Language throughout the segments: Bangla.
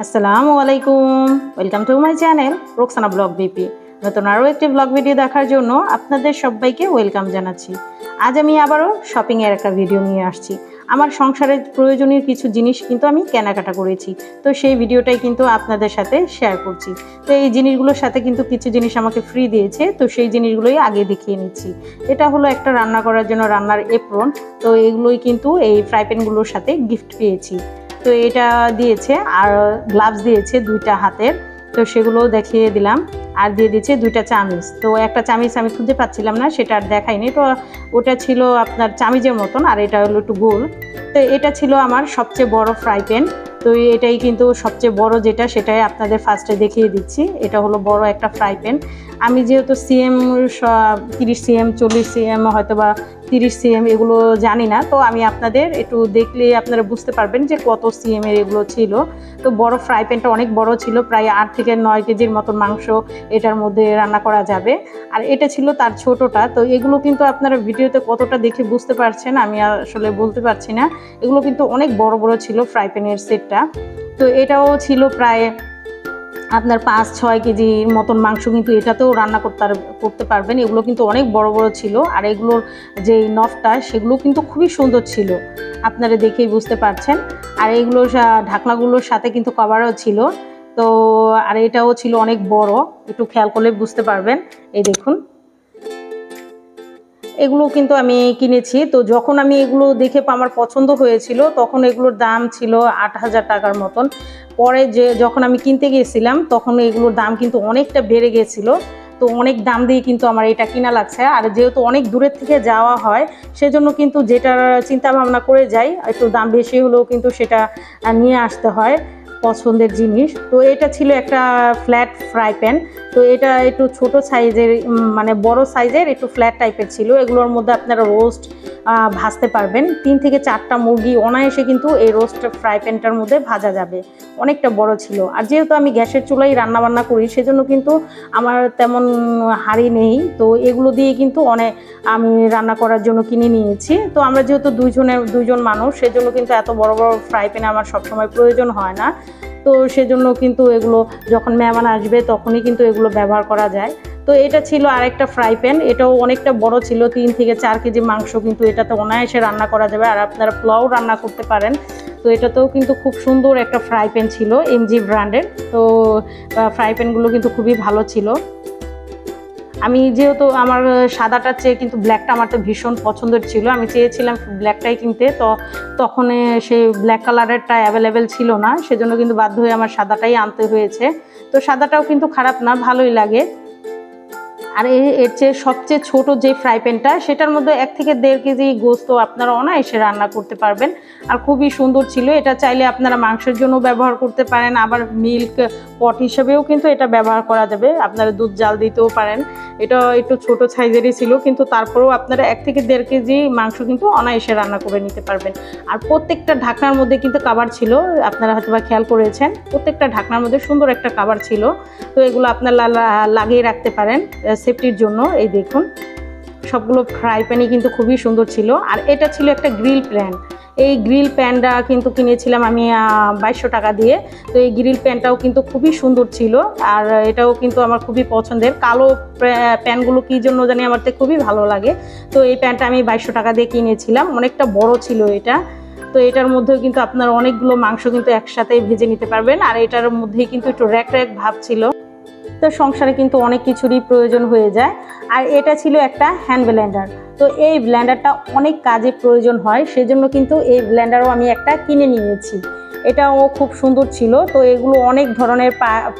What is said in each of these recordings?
আসসালামু আলাইকুম। Welcome to my channel Roksana blog BP নতুন আরও একটি ব্লগ ভিডিও দেখার জন্য আপনাদের সবাইকে ওয়েলকাম জানাচ্ছি। আজ আমি আবারও শপিংয়ের একটা ভিডিও নিয়ে আসছি। আমার সংসারের প্রয়োজনীয় কিছু জিনিস কিন্তু আমি কেনাকাটা করেছি। তো সেই ভিডিওটাই কিন্তু আপনাদের সাথে শেয়ার করছি। তো এই জিনিসগুলোর সাথে কিন্তু কিছু জিনিস আমাকে ফ্রি দিয়েছে, তো সেই জিনিসগুলোই আগে দেখিয়ে নিচ্ছি। এটা হলো একটা রান্না করার জন্য রান্নার এপ্রন তো এগুলোই কিন্তু এই ফ্রাই প্যানগুলোর সাথে গিফট পেয়েছি। তো এটা দিয়েছে আর গ্লাভস দিয়েছে দুইটা হাতের। তো সেগুলো দেখিয়ে দিলাম। আর দিয়ে দিয়েছে দুইটা চামিচ। তো একটা চামিচ আমি খুঁজে পাচ্ছিলাম না, সেটা আর দেখাইনি তো ওটা ছিল আপনার চামিচের মতন, আর এটা হলো একটু গোল। তো এটা ছিল আমার সবচেয়ে বড় ফ্রাই প্যান তো এটাই কিন্তু সবচেয়ে বড় যেটা, সেটাই আপনাদের ফার্স্টে দেখিয়ে দিচ্ছি। এটা হলো বড় একটা ফ্রাই প্যান আমি যেহেতু সিএম তিরিশ সিএম চল্লিশ সিএম হয়তো বা তিরিশ সিএম এগুলো জানি না। তো আমি আপনাদের একটু দেখলে আপনারা বুঝতে পারবেন যে কত সিএম এর এগুলো ছিল। তো বড় ফ্রাই প্যানটা অনেক বড় ছিল, প্রায় আট থেকে নয় কেজির মতন মাংস এটার মধ্যে রান্না করা যাবে। আর এটা ছিল তার ছোটটা, তো এগুলো কিন্তু আপনারা ভিডিওতে কতটা দেখে বুঝতে পারছেন আমি আসলে বলতে পারছি না। এগুলো কিন্তু অনেক বড় বড় ছিল ফ্রাই প্যানের সেটটা তো এটাও ছিল প্রায় আপনার পাঁচ, ছয় কেজির মতন মাংস কিন্তু এটাতেও রান্না করতে করতে পারবেন। এগুলো কিন্তু অনেক বড় বড় ছিল। আর এগুলোর যে নফটা সেগুলো কিন্তু খুবই সুন্দর ছিল। আপনারা দেখেই বুঝতে পারছেন। আর এগুলো ঢাকনাগুলোর সাথে কিন্তু কভারও ছিল। তো, আর এটাও ছিল অনেক বড়। একটু খেয়াল করলে বুঝতে পারবেন। এই দেখুন। এগুলো কিন্তু আমি কিনেছি। তো যখন আমি এগুলো দেখে আমার পছন্দ হয়েছিল, তখন এগুলোর দাম ছিল আট হাজার টাকার মতন। পরে যে যখন আমি কিনতে গিয়েছিলাম, তখন এগুলোর দাম কিন্তু অনেকটা বেড়ে গেছিল তো অনেক দাম দিয়ে কিন্তু আমার এটা কিনা লাগছে। আর যেহেতু অনেক দূরের থেকে যাওয়া হয়, সেজন্য কিন্তু যেটার চিন্তা ভাবনা করে যাই, একটু দাম বেশি হলেও কিন্তু সেটা নিয়ে আসতে হয়। পছন্দের জিনিস। তো এটা ছিল একটা ফ্ল্যাট ফ্রাই প্যান তো এটা একটু ছোট সাইজের মানে বড় সাইজের একটু ফ্ল্যাট টাইপের ছিল। এগুলোর মধ্যে আপনারা রোস্ট ভাজতে পারবেন। তিন থেকে চারটা মুরগি অনায়াসে কিন্তু এই রোস্ট ফ্রাই প্যানটার মধ্যে ভাজা যাবে। অনেকটা বড় ছিল। আর যেহেতু আমি গ্যাসের চুলাই রান্না বান্না করি, সেজন্য কিন্তু আমার তেমন হাঁড়ি নেই। তো এগুলো দিয়ে কিন্তু অনেক আমি রান্না করার জন্য কিনে নিয়েছি। তো আমরা যেহেতু দুইজনের, দুইজন মানুষ, সেজন্য কিন্তু এত বড় বড় ফ্রাই প্যান আমার সবসময় প্রয়োজন হয় না। তো সেজন্য কিন্তু এগুলো যখন মেহমান আসবে তখনই কিন্তু এগুলো ব্যবহার করা যায়। তো এটা ছিল আরেকটা ফ্রাই প্যান এটাও অনেকটা বড় ছিল, তিন থেকে চার কেজি মাংস কিন্তু এটাতে অনায়াসে রান্না করা যাবে আর আপনারা পোলাও রান্না করতে পারেন। তো এটাতেও কিন্তু খুব সুন্দর একটা ফ্রাই প্যান ছিল এমজি ব্র্যান্ডের তো ফ্রাই প্যানগুলো কিন্তু খুবই ভালো ছিল। আমি যেহেতু আমার সাদাটার চেয়ে কিন্তু ব্ল্যাকটা আমার তো ভীষণ পছন্দের ছিল। আমি চেয়েছিলাম ব্ল্যাকটাই কিনতে, তো তখন সেই ব্ল্যাক কালারেরটা অ্যাভেলেবেল ছিল না। সেজন্য কিন্তু বাধ্য হয়ে আমার সাদাটাই আনতে হয়েছে। তো সাদাটাও কিন্তু খারাপ না, ভালোই লাগে। আর এর চেয়ে সবচেয়ে ছোট যে ফ্রাই প্যানটা সেটার মধ্যে এক থেকে দেড় কেজি গোস্ত আপনারা অনায়াসে রান্না করতে পারবেন। আর খুবই সুন্দর ছিল, এটা চাইলে আপনারা মাংসের জন্য ব্যবহার করতে পারেন, আবার মিল্ক পট হিসেবেও কিন্তু এটা ব্যবহার করা যাবে। আপনারা দুধ জাল দিতেও পারেন। এটা একটু ছোট সাইজেরই ছিল, কিন্তু তারপরেও আপনারা এক থেকে দেড় কেজি মাংস কিন্তু অনায়াসে রান্না করে নিতে পারবেন। আর প্রত্যেকটা ঢাকনার মধ্যে কিন্তু কাবার ছিল, আপনারা হয়তো বা খেয়াল করেছেন, প্রত্যেকটা ঢাকনার মধ্যে সুন্দর একটা কাবার ছিল। তো এগুলো আপনারা লাগিয়ে রাখতে পারেন সেফটির জন্য, এই দেখুন, সবগুলো ফ্রাই প্যানই কিন্তু খুবই সুন্দর ছিল। আর এটা ছিল একটা গ্রিল প্যান এই গ্রিল প্যানটা কিন্তু কিনেছিলাম আমি বাইশশো টাকা দিয়ে। তো এই গ্রিল প্যানটাও কিন্তু খুবই সুন্দর ছিল। আর এটাও কিন্তু আমার খুবই পছন্দের। কালো প্যা- প্যানগুলো কী জন্য জানি আমার তো খুবই ভালো লাগে। তো এই প্যানটা আমি বাইশশো টাকা দিয়ে কিনেছিলাম। অনেকটা বড় ছিল এটা। তো এটার মধ্যেও কিন্তু আপনার অনেকগুলো মাংস কিন্তু একসাথে ভেজে নিতে পারবেন। আর এটার মধ্যেই কিন্তু একটু র্যাক র্যাক ভাব ছিল। তো সংসারে কিন্তু অনেক কিছুরই প্রয়োজন হয়ে যায়। আর এটা ছিল একটা হ্যান্ড ব্লেন্ডার তো এই ব্লেন্ডারটা অনেক কাজে প্রয়োজন হয়, সেজন্য কিন্তু এই ব্লেন্ডারও আমি একটা কিনে নিয়েছি। এটাও খুব সুন্দর ছিল, তো এগুলো অনেক ধরনের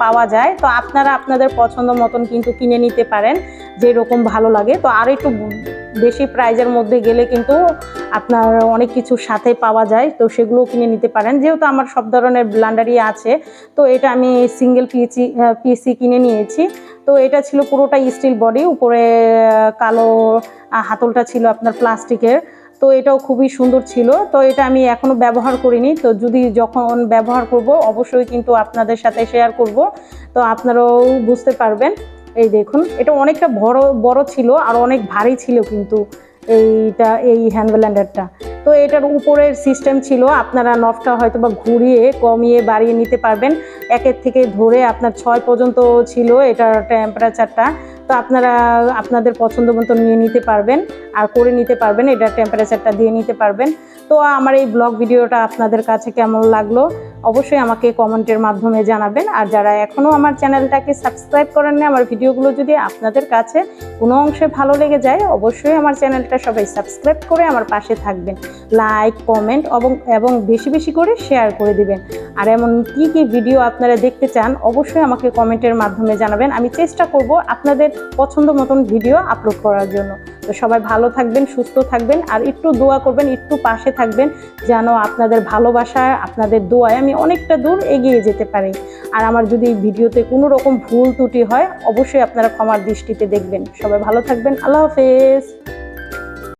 পাওয়া যায়। তো আপনারা আপনাদের পছন্দ মতন কিন্তু কিনে নিতে পারেন, যেরকম ভালো লাগে। তো আর একটু বেশি প্রাইজের মধ্যে গেলে কিন্তু আপনার অনেক কিছুর সাথে পাওয়া যায়, তো সেগুলোও কিনে নিতে পারেন। যেহেতু আমার সব ধরনের ব্লান্ডারই আছে, তো এটা আমি সিঙ্গেল পিসি পিসি কিনে নিয়েছি। তো এটা ছিল পুরোটা স্টিল বডি উপরে কালো হাতলটা ছিল আপনার প্লাস্টিকের। তো এটাও খুবই সুন্দর ছিল। তো এটা আমি এখনও ব্যবহার করিনি। তো যদি যখন ব্যবহার করব, অবশ্যই কিন্তু আপনাদের সাথে শেয়ার করব। তো আপনারাও বুঝতে পারবেন। এই দেখুন, এটা অনেকটা বড় বড় ছিল আর অনেক ভারী ছিল কিন্তু। এইটা, এই হ্যান্ড ব্লেন্ডারটা তো এটার উপরের সিস্টেম ছিল, আপনারা নফটা হয়তো বা ঘুরিয়ে, কমিয়ে, বাড়িয়ে নিতে পারবেন। একের থেকে ধরে আপনার ছয় পর্যন্ত ছিল এটার টেম্পারেচারটা তো আপনারা আপনাদের পছন্দ মতো নিয়ে নিতে পারবেন, আর করে নিতে পারবেন, এটার টেম্পারেচারটা দিয়ে নিতে পারবেন। তো আমার এই ব্লগ ভিডিওটা আপনাদের কাছে কেমন লাগল? অবশ্যই আমাকে কমেন্টের মাধ্যমে জানাবেন। আর যারা এখনও আমার চ্যানেলটাকে সাবস্ক্রাইব করেন না আমার ভিডিওগুলো যদি আপনাদের কাছে কোনো অংশে ভালো লেগে যায়, অবশ্যই আমার চ্যানেলটা সবাই সাবস্ক্রাইব করে আমার পাশে থাকবেন। লাইক, কমেন্ট এবং এবং বেশি বেশি করে শেয়ার করে দিবেন। আর এমন কি কি ভিডিও আপনারা দেখতে চান, অবশ্যই আমাকে কমেন্টের মাধ্যমে জানাবেন। আমি চেষ্টা করব আপনাদের পছন্দ মতন ভিডিও আপলোড করার জন্য। তো সবাই ভালো থাকবেন, সুস্থ থাকবেন, আর একটু দোয়া করবেন, একটু পাশে থাকবেন, যেন আপনাদের ভালোবাসায় আপনাদের দোয়ায় আমি অনেকটা দূর এগিয়ে যেতে পারি। আর আমার যদি ভিডিওতে কোনো রকম ভুল ত্রুটি হয়, অবশ্যই আপনারা ক্ষমার দৃষ্টিতে দেখবেন। সবাই ভালো থাকবেন। আল্লাহ হাফেজ।